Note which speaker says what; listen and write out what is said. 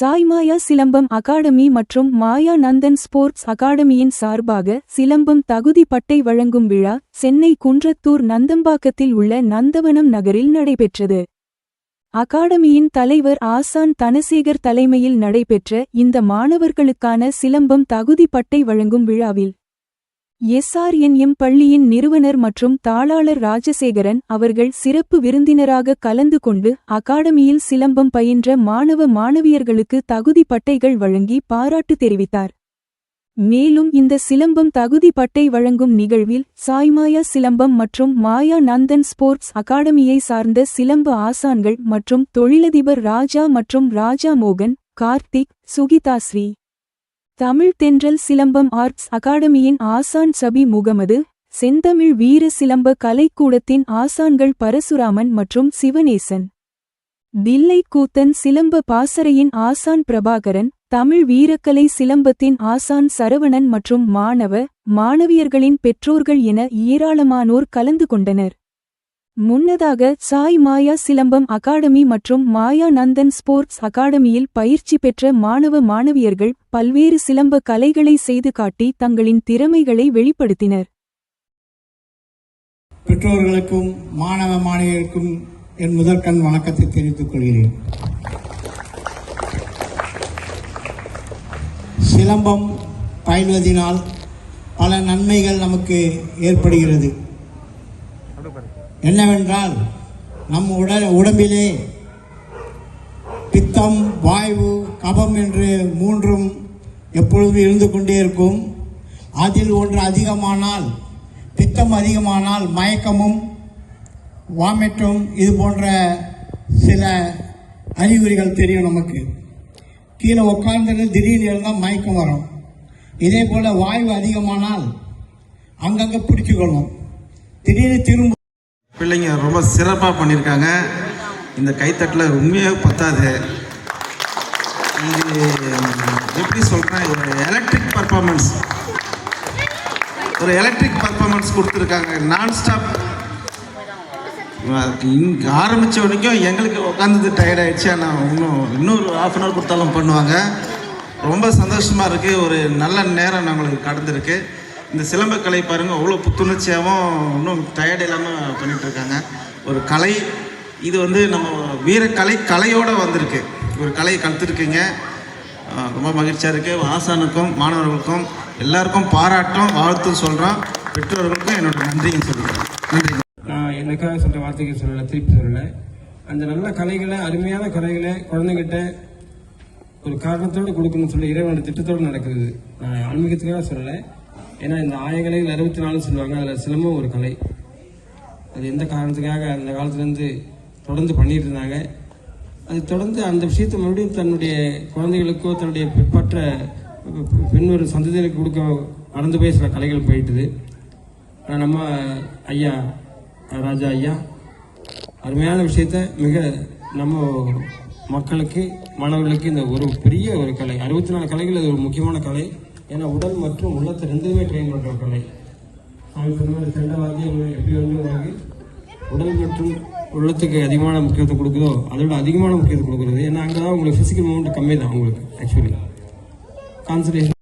Speaker 1: சாய் மாயா silambam academy மற்றும் மாயா Nandan sports அகாடமியின் சார்பாக சிலம்பம் தகுதி பட்டை வழங்கும் விழா சென்னை குன்றத்தூர் நந்தம்பாக்கத்தில் உள்ள நந்தவனம் நகரில் நடைபெற்றது. அகாடமியின் தலைவர் ஆசான் தனசேகர் தலைமையில் நடைபெற்ற இந்த மாணவர்களுக்கான சிலம்பம் தகுதி பட்டை வழங்கும் விழாவில் எஸ்ஆர்என்எம் பள்ளியின் நிறுவனர் மற்றும் தாளாளர் ராஜசேகரன் அவர்கள் சிறப்பு விருந்தினராக கலந்து கொண்டு அகாடமியில் சிலம்பம் பயின்ற மாணவ மாணவியர்களுக்கு தகுதி பட்டைகள் வழங்கி பாராட்டு தெரிவித்தார். மேலும் இந்த சிலம்பம் தகுதி பட்டை வழங்கும் நிகழ்வில் சாய்மாயா சிலம்பம் மற்றும் மாயா நந்தன் ஸ்போர்ட்ஸ் அகாடமியை சார்ந்த சிலம்ப ஆசான்கள் மற்றும் தொழிலதிபர் ராஜா மற்றும் ராஜா மோகன் கார்த்திக் சுகிதாஸ்ரீ தமிழ் தென்றல் சிலம்பம் ஆர்ட்ஸ் அகாடமியின் ஆசான் சபி முகமது செந்தமிழ் வீர சிலம்ப கலைக்கூடத்தின் ஆசான்கள் பரசுராமன் மற்றும் சிவனேசன். தில்லை கூத்தன் சிலம்ப பாசறையின் ஆசான் பிரபாகரன் தமிழ் வீரக்கலை சிலம்பத்தின் ஆசான் சரவணன் மற்றும் மாணவ மாணவியர்களின் பெற்றோர்கள் என ஏராளமானோர் கலந்து கொண்டனர். முன்னதாக சாய் மாயா சிலம்பம் அகாடமி மற்றும் மாயா நந்தன் ஸ்போர்ட்ஸ் அகாடமியில் பயிற்சி பெற்ற மாணவ மாணவியர்கள் பல்வேறு சிலம்ப கலைகளை செய்து காட்டி தங்களின் திறமைகளை வெளிப்படுத்தினர்.
Speaker 2: பெற்றோர்களுக்கும் மாணவ மாணவியருக்கும் என் முதற்கண் வணக்கத்தை தெரிவித்துக் கொள்கிறேன். சிலம்பம் பயில்வதினால் பல நன்மைகள் நமக்கு ஏற்படுகிறது. என்னவென்றால் நம் உடல் உடம்பிலே பித்தம் வாயு கபம் என்று மூன்றும் எப்பொழுதும் இருந்து கொண்டே இருக்கும். அதில் ஒன்று அதிகமானால் பித்தம் அதிகமானால் மயக்கமும் வாமிட்டும் இது போன்ற சில அறிகுறிகள் தெரியும் நமக்கு. கீழே உட்கார்ந்து திடீர்னு இருந்தால் மயக்கம் வரும். இதே போல் வாயு அதிகமானால் அங்கங்கே பிடிச்சிக்கொள்ளும் திடீர்னு திரும்ப
Speaker 3: ரொம்ப சிறப்பாக பண்ணியிருக்காங்க இந்த கைத்தட்டில் உண்மையாக பத்தாது. இது எப்படி சொல்கிறேன் ஒரு எலக்ட்ரிக் பர்ஃபார்மன்ஸ் ஒரு எலக்ட்ரிக் பர்ஃபார்மன்ஸ் கொடுத்துருக்காங்க. நான் ஸ்டாப் இங்கே ஆரம்பித்த வரைக்கும் எங்களுக்கு உட்காந்துது டயர்ட் ஆயிடுச்சு. ஆனால் இன்னும் இன்னொரு ஆஃப் அன் ஹவர் கொடுத்தாலும் பண்ணுவாங்க. ரொம்ப சந்தோஷமாக இருக்குது ஒரு நல்ல நேரம் நம்மளுக்கு கடந்திருக்கு. இந்த சிலம்பக்கலை பாருங்கள் அவ்வளோ புத்துணர்ச்சியாகவும் இன்னும் டயர்ட் இல்லாமல் பண்ணிகிட்ருக்காங்க ஒரு கலை இது வந்து நம்ம வீரக்கலை கலையோடு வந்திருக்கு. ஒரு கலையை கற்றுருக்கீங்க ரொம்ப மகிழ்ச்சியாக இருக்குது ஆசானுக்கும் மாணவர்களுக்கும் எல்லாருக்கும் பாராட்டும் வாழ்த்தும் சொல்கிறோம் பெற்றோர்களுக்கும் என்னோட நன்றியும் சொல்கிறேன் நன்றி.
Speaker 4: நான் எனக்காக சொல்கிற வார்த்தைகள் சொல்லலை திருப்பி சொல்லலை. அந்த நல்ல கலைகளை அருமையான கலைகளை குழந்தைகிட்ட ஒரு காரணத்தோடு கொடுக்கணும்னு சொல்லி இறைவனோட திட்டத்தோடு நடக்குது. நான் ஆன்மீகத்துக்காக சொல்லலை. ஏன்னா இந்த ஆயகலைகள் அறுபத்தி நாலு சொல்லுவாங்க அதில் சிலம்பம் ஒரு கலை. அது எந்த காரணத்துக்காக அந்த காலத்துலேருந்து தொடர்ந்து பண்ணிட்டு இருந்தாங்க. அது தொடர்ந்து அந்த விஷயத்தை மறுபடியும் தன்னுடைய குழந்தைகளுக்கோ தன்னுடைய பிற்பற்ற பின்வரு சந்ததிகளுக்கு கொடுக்க மறந்து போய் சில கலைகள் போயிட்டுது. ஆனால் நம்ம ஐயா ராஜா ஐயா அருமையான விஷயத்த மிக நம்ம மக்களுக்கு மாணவர்களுக்கு இந்த ஒரு பெரிய ஒரு கலை. அறுபத்தி நாலு கலைகள் அது ஒரு முக்கியமான கலை. ஏன்னா உடல் மற்றும் உள்ளத்தை ரெண்டுமே ட்ரெயின் பண்ணுற கலை அவங்க சொன்ன செண்ட எப்படி வந்து வாங்கி உடல் மற்றும் உள்ளத்துக்கு அதிகமான முக்கியத்துவம் கொடுக்குதோ அதோட அதிகமான முக்கியத்துவம் கொடுக்குறது. ஏன்னா அங்கே தான் உங்களுக்கு ஃபிசிக்கல் மூமெண்ட் கம்மி தான் உங்களுக்கு ஆக்சுவலி கான்சன்ட்ரேஷன்